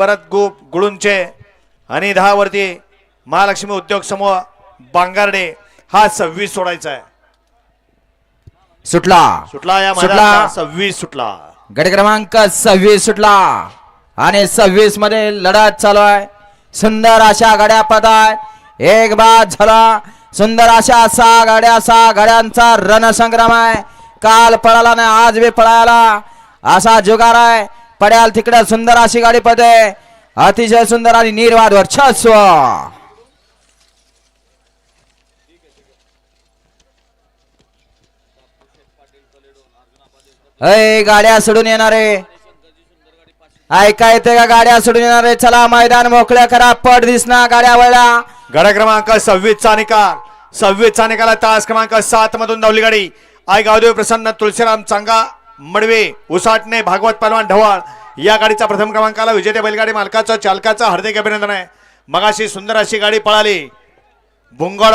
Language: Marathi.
परत गुप गुळूंचे आणि दहा वरती महालक्ष्मी उद्योग समूह बांगारडे हा सव्वीस सोडायचा आहे. सुटला. सुटला या सुटला. सव्वीस सुटला. गट क्रमांक सव्वीस सुटला. आणि सव्वीसमध्ये लढत चालू आहे. सुंदर अशा गाड्या पदात एक बाद झाला. सुंदर अशा सहा गाड्या सहा गाड्यांचा रणसंग्राम आहे. काल पळाला नाही आज बी पळायला. असा जुगार आहे. पड्याल तिकडं सुंदर अशी गाडी पदे अतिशय सुंदर आणि निर्वाद वर्चस्व. अय गाड्या सोडून येणारे ऐका येते का गाड्या सोडून येणारे चला मैदान मोकळ्या करा. पट दिसना गाड्या वळला गाड्या क्रमांक सव्वीस चा निकाल. सव्वीस चा निकाल तास क्रमांक सात मधून धावली गाडी. आय गावदेव प्रसन्न तुळशीराम चांगा. मडवे उसाटणे भागवत पलवान ढवाळ या गाडीचा प्रथम क्रमांकाला विजेते बैलगाडी मालकाचं चालकाचं हार्दिक अभिनंदन आहे. मगाशी सुंदर अशी गाडी पळाली. भुंगळा